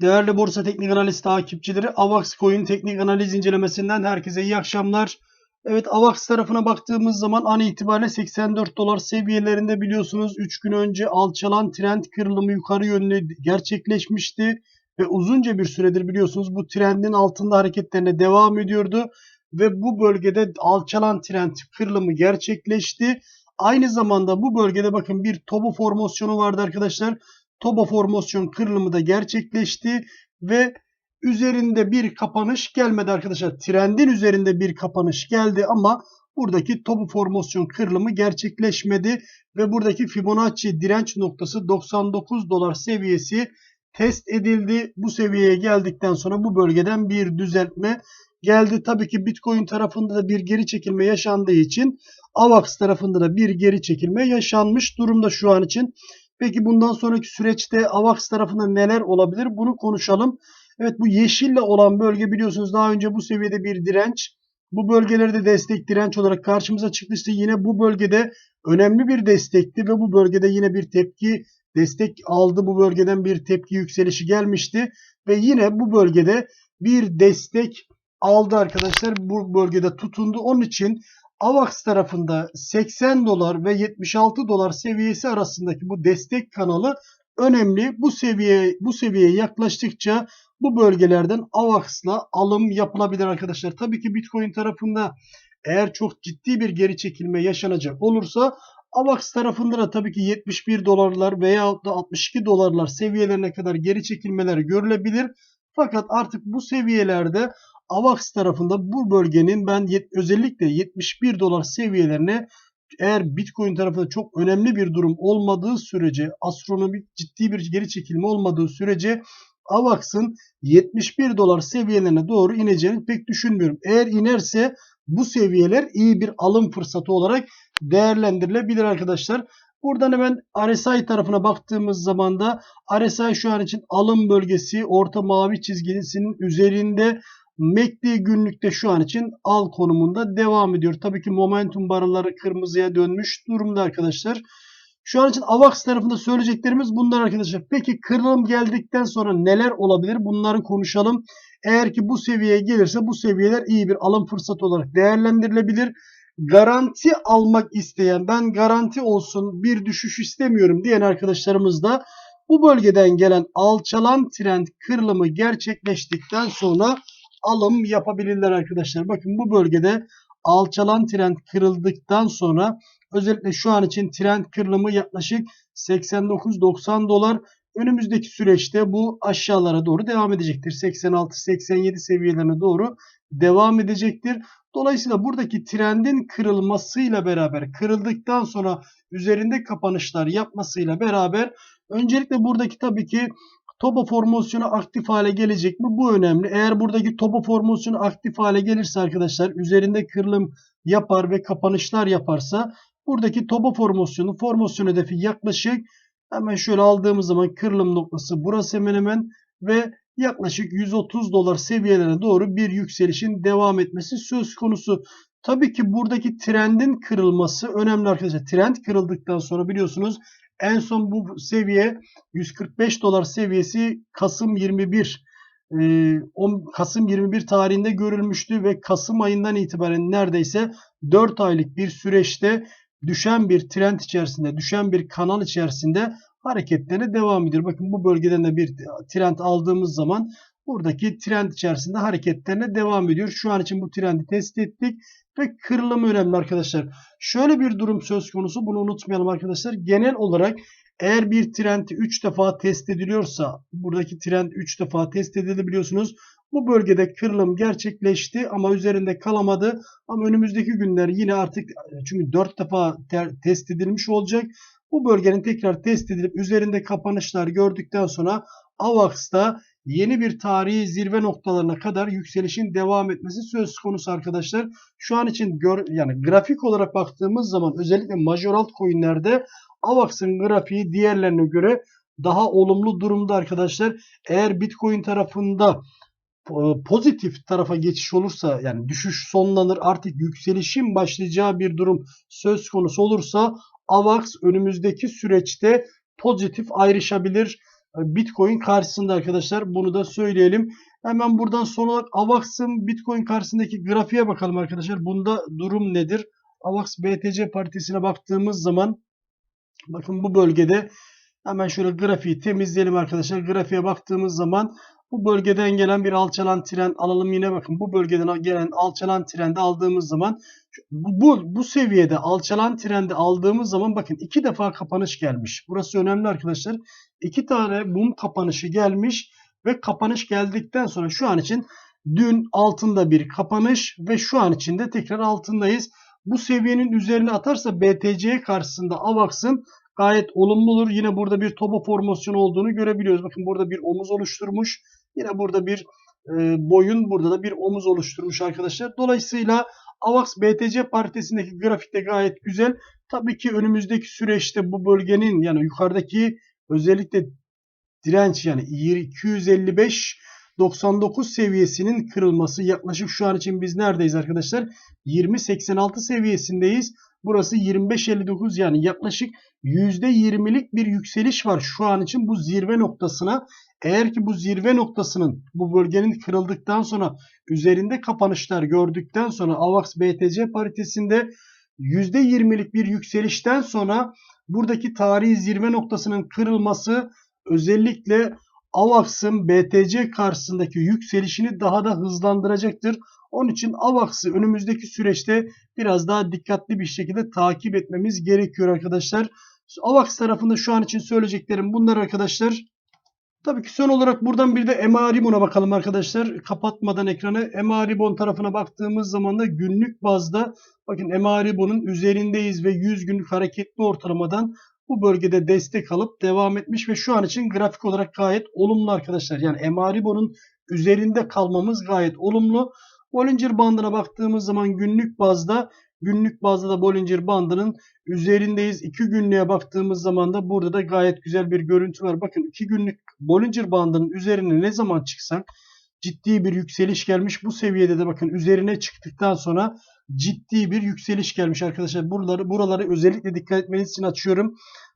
Değerli Borsa Teknik Analiz takipçileri AVAX Coin teknik analiz incelemesinden herkese iyi akşamlar. Evet AVAX tarafına baktığımız zaman an itibariyle 84 dolar seviyelerinde biliyorsunuz 3 gün önce alçalan trend kırılımı yukarı yönlü gerçekleşmişti. Ve uzunca bir süredir biliyorsunuz bu trendin altında hareketlerine devam ediyordu. Ve bu bölgede alçalan trend kırılımı gerçekleşti. Aynı zamanda bu bölgede bakın bir tobu formasyonu vardı arkadaşlar. Toba formasyon kırılımı da gerçekleşti ve üzerinde bir kapanış gelmedi arkadaşlar. Trendin üzerinde bir kapanış geldi ama buradaki topu formasyon kırılımı gerçekleşmedi ve buradaki Fibonacci direnç noktası 99 dolar seviyesi test edildi. Bu seviyeye geldikten sonra bu bölgeden bir düzeltme geldi. Tabii ki Bitcoin tarafında da bir geri çekilme yaşandığı için AVAX tarafında da bir geri çekilme yaşanmış durumda şu an için. Peki bundan sonraki süreçte AVAX tarafında neler olabilir? Bunu konuşalım. Evet bu yeşille olan bölge biliyorsunuz daha önce bu seviyede bir direnç. Bu bölgelerde destek direnç olarak karşımıza çıkmıştı. Yine bu bölgede önemli bir destekti ve bu bölgede yine bir tepki destek aldı. Bu bölgeden bir tepki yükselişi gelmişti ve yine bu bölgede bir destek aldı arkadaşlar. Bu bölgede tutundu. Onun için AVAX tarafında 80 dolar ve 76 dolar seviyesi arasındaki bu destek kanalı önemli. Bu seviye bu seviyeye yaklaştıkça bu bölgelerden AVAX'la alım yapılabilir arkadaşlar. Tabii ki Bitcoin tarafında eğer çok ciddi bir geri çekilme yaşanacak olursa AVAX tarafında da tabii ki 71 dolarlar veya da 62 dolarlar seviyelerine kadar geri çekilmeler görülebilir. Fakat artık bu seviyelerde AVAX tarafında bu bölgenin ben özellikle 71 dolar seviyelerine eğer Bitcoin tarafında çok önemli bir durum olmadığı sürece astronomik ciddi bir geri çekilme olmadığı sürece AVAX'ın 71 dolar seviyelerine doğru ineceğini pek düşünmüyorum. Eğer inerse bu seviyeler iyi bir alım fırsatı olarak değerlendirilebilir arkadaşlar. Buradan hemen RSI tarafına baktığımız zaman da RSI şu an için alım bölgesi orta mavi çizgisinin üzerinde MACD günlükte şu an için al konumunda devam ediyor. Tabii ki momentum barları kırmızıya dönmüş durumda arkadaşlar. Şu an için AVAX tarafında söyleyeceklerimiz bunlar arkadaşlar. Peki kırılım geldikten sonra neler olabilir? Bunları konuşalım. Eğer ki bu seviyeye gelirse bu seviyeler iyi bir alım fırsatı olarak değerlendirilebilir. Garanti almak isteyen ben garanti olsun bir düşüş istemiyorum diyen arkadaşlarımız da bu bölgeden gelen alçalan trend kırılımı gerçekleştikten sonra alım yapabilirler arkadaşlar. Bakın bu bölgede alçalan trend kırıldıktan sonra özellikle şu an için trend kırılımı yaklaşık 89-90 dolar. Önümüzdeki süreçte bu aşağılara doğru devam edecektir. 86-87 seviyelerine doğru devam edecektir. Dolayısıyla buradaki trendin kırılmasıyla beraber kırıldıktan sonra üzerinde kapanışlar yapmasıyla beraber öncelikle buradaki tabii ki Toba formasyonu aktif hale gelecek mi? Bu önemli. Eğer buradaki toba formasyonu aktif hale gelirse arkadaşlar üzerinde kırılım yapar ve kapanışlar yaparsa buradaki toba formasyonu formasyon hedefi yaklaşık hemen şöyle aldığımız zaman kırılım noktası burası hemen hemen ve yaklaşık 130 dolar seviyelerine doğru bir yükselişin devam etmesi söz konusu. Tabii ki buradaki trendin kırılması önemli arkadaşlar. Trend kırıldıktan sonra biliyorsunuz en son bu seviye 145 dolar seviyesi Kasım 21 Kasım 21 tarihinde görülmüştü ve Kasım ayından itibaren neredeyse 4 aylık bir süreçte düşen bir trend içerisinde, düşen bir kanal içerisinde hareketlerine devam ediyor. Bakın bu bölgeden de bir trend aldığımız zaman buradaki trend içerisinde hareketlerine devam ediyor. Şu an için bu trendi test ettik ve kırılım önemli arkadaşlar. Şöyle bir durum söz konusu bunu unutmayalım arkadaşlar. Genel olarak eğer bir trend 3 defa test ediliyorsa buradaki trend 3 defa test edildi biliyorsunuz. Bu bölgede kırılım gerçekleşti ama üzerinde kalamadı. Ama önümüzdeki günler yine artık çünkü 4 defa test edilmiş olacak. Bu bölgenin tekrar test edilip üzerinde kapanışlar gördükten sonra AVAX'ta yeni bir tarihi zirve noktalarına kadar yükselişin devam etmesi söz konusu arkadaşlar. Şu an için gör, yani grafik olarak baktığımız zaman özellikle major altcoin'lerde AVAX'ın grafiği diğerlerine göre daha olumlu durumda arkadaşlar. Eğer Bitcoin tarafında e, pozitif tarafa geçiş olursa yani düşüş sonlanır artık yükselişin başlayacağı bir durum söz konusu olursa AVAX önümüzdeki süreçte pozitif ayrışabilir Bitcoin karşısında arkadaşlar. Bunu da söyleyelim. Hemen buradan son olarak AVAX'ın Bitcoin karşısındaki grafiğe bakalım arkadaşlar. Bunda durum nedir? AVAX BTC paritesine baktığımız zaman bakın bu bölgede hemen şöyle grafiği temizleyelim arkadaşlar. Grafiğe baktığımız zaman bu bölgeden gelen bir alçalan trend alalım yine bakın bu bölgeden gelen alçalan trendi aldığımız zaman bu, bu, bu seviyede alçalan trendi aldığımız zaman bakın iki defa kapanış gelmiş. Burası önemli arkadaşlar. İki tane mum kapanışı gelmiş ve kapanış geldikten sonra şu an için dün altında bir kapanış ve şu an için de tekrar altındayız. Bu seviyenin üzerine atarsa BTC karşısında AVAX'ın gayet olumlu olur. Yine burada bir topo formasyonu olduğunu görebiliyoruz. Bakın burada bir omuz oluşturmuş. Yine burada bir e, boyun, burada da bir omuz oluşturmuş arkadaşlar. Dolayısıyla AVAX BTC paritesindeki grafikte gayet güzel. Tabii ki önümüzdeki süreçte bu bölgenin yani yukarıdaki özellikle direnç yani 255 99 seviyesinin kırılması yaklaşık şu an için biz neredeyiz arkadaşlar? 20.86 seviyesindeyiz. Burası 25.59 yani yaklaşık %20'lik bir yükseliş var şu an için bu zirve noktasına. Eğer ki bu zirve noktasının bu bölgenin kırıldıktan sonra üzerinde kapanışlar gördükten sonra AVAX BTC paritesinde %20'lik bir yükselişten sonra buradaki tarihi zirve noktasının kırılması özellikle AVAX'ın BTC karşısındaki yükselişini daha da hızlandıracaktır. Onun için AVAX'ı önümüzdeki süreçte biraz daha dikkatli bir şekilde takip etmemiz gerekiyor arkadaşlar. AVAX tarafında şu an için söyleyeceklerim bunlar arkadaşlar. Tabii ki son olarak buradan bir de EMA Ribbon'a bakalım arkadaşlar. Kapatmadan ekranı EMA Ribbon tarafına baktığımız zaman da günlük bazda bakın EMA Ribbon'un üzerindeyiz ve 100 günlük hareketli ortalamadan bu bölgede destek alıp devam etmiş ve şu an için grafik olarak gayet olumlu arkadaşlar. Yani EMA Ribbon'un üzerinde kalmamız gayet olumlu. Bollinger bandına baktığımız zaman günlük bazda günlük bazda da Bollinger bandının üzerindeyiz. 2 günlüğe baktığımız zaman da burada da gayet güzel bir görüntü var. Bakın 2 günlük Bollinger bandının üzerine ne zaman çıksak ciddi bir yükseliş gelmiş. Bu seviyede de bakın üzerine çıktıktan sonra ciddi bir yükseliş gelmiş arkadaşlar. Buraları buraları özellikle dikkat etmeniz için açıyorum.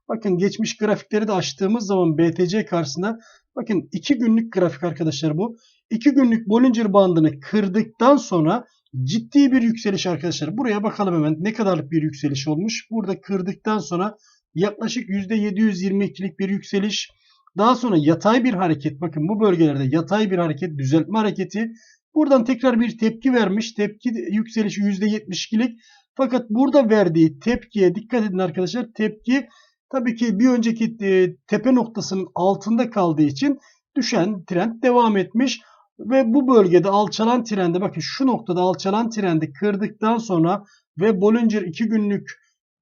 Bakın geçmiş grafikleri de açtığımız zaman BTC karşısında bakın 2 günlük grafik arkadaşlar bu. 2 günlük Bollinger bandını kırdıktan sonra ciddi bir yükseliş arkadaşlar. Buraya bakalım hemen ne kadarlık bir yükseliş olmuş. Burada kırdıktan sonra yaklaşık %722'lik bir yükseliş. Daha sonra yatay bir hareket. Bakın bu bölgelerde yatay bir hareket, düzeltme hareketi. Buradan tekrar bir tepki vermiş. Tepki yükselişi %72'lik. Fakat burada verdiği tepkiye dikkat edin arkadaşlar. Tepki tabii ki bir önceki tepe noktasının altında kaldığı için düşen trend devam etmiş. Ve bu bölgede alçalan trende bakın şu noktada alçalan trendi kırdıktan sonra ve Bollinger 2 günlük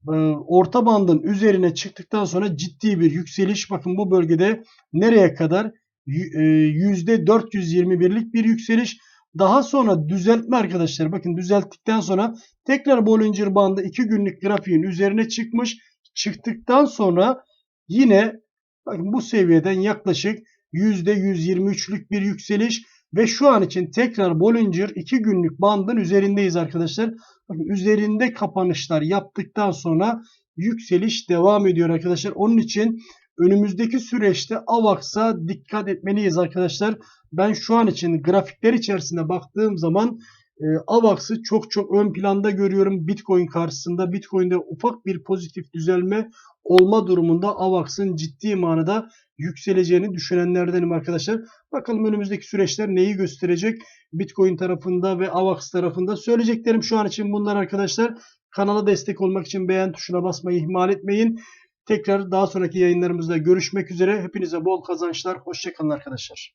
e, orta bandın üzerine çıktıktan sonra ciddi bir yükseliş. Bakın bu bölgede nereye kadar? %421'lik e, bir yükseliş. Daha sonra düzeltme arkadaşlar. Bakın düzelttikten sonra tekrar Bollinger bandı 2 günlük grafiğin üzerine çıkmış. Çıktıktan sonra yine bakın bu seviyeden yaklaşık %123'lük bir yükseliş ve şu an için tekrar Bollinger 2 günlük bandın üzerindeyiz arkadaşlar. Bakın üzerinde kapanışlar yaptıktan sonra yükseliş devam ediyor arkadaşlar. Onun için önümüzdeki süreçte AVAX'a dikkat etmeliyiz arkadaşlar. Ben şu an için grafikler içerisinde baktığım zaman e, AVAX'ı çok çok ön planda görüyorum Bitcoin karşısında. Bitcoin'de ufak bir pozitif düzelme olma durumunda AVAX'ın ciddi manada yükseleceğini düşünenlerdenim arkadaşlar. Bakalım önümüzdeki süreçler neyi gösterecek Bitcoin tarafında ve AVAX tarafında. Söyleyeceklerim şu an için bunlar arkadaşlar. Kanala destek olmak için beğen tuşuna basmayı ihmal etmeyin. Tekrar daha sonraki yayınlarımızda görüşmek üzere. Hepinize bol kazançlar. Hoşçakalın arkadaşlar.